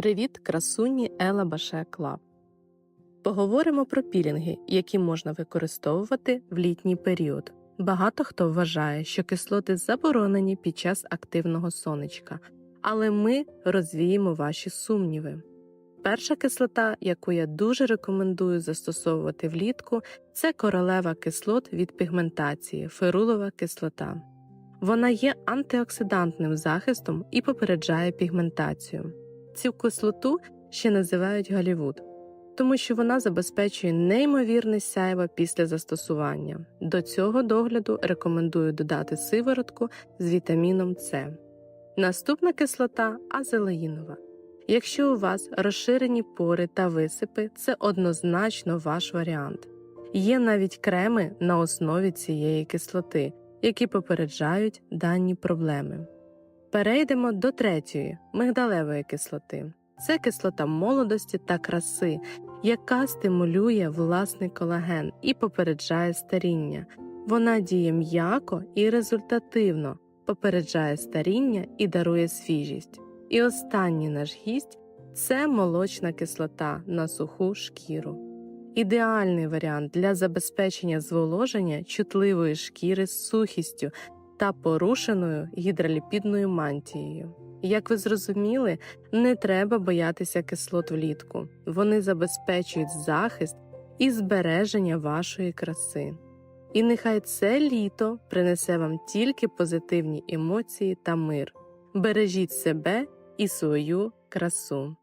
Привіт, красуні Ела Баше Клаб. Поговоримо про пілінги, які можна використовувати в літній період. Багато хто вважає, що кислоти заборонені під час активного сонечка, але ми розвіємо ваші сумніви. Перша кислота, яку я дуже рекомендую застосовувати влітку, це королева кислот від пігментації ферулова кислота. Вона є антиоксидантним захистом і попереджає пігментацію. Цю кислоту ще називають Голівуд, тому що вона забезпечує неймовірне сяйво після застосування. До цього догляду рекомендую додати сиворотку з вітаміном С. Наступна кислота азелаїнова. Якщо у вас розширені пори та висипи, це однозначно ваш варіант. Є навіть креми на основі цієї кислоти, які попереджають дані проблеми. Перейдемо до третьої мигдалевої кислоти. Це кислота молодості та краси, яка стимулює власний колаген і попереджає старіння. Вона діє м'яко і результативно, попереджає старіння і дарує свіжість. І останній наш гість це молочна кислота на суху шкіру. Ідеальний варіант для забезпечення зволоження чутливої шкіри з сухістю та порушеною гідроліпідною мантією. Як ви зрозуміли, не треба боятися кислот влітку. Вони забезпечують захист і збереження вашої краси. І нехай це літо принесе вам тільки позитивні емоції та мир. Бережіть себе і свою красу.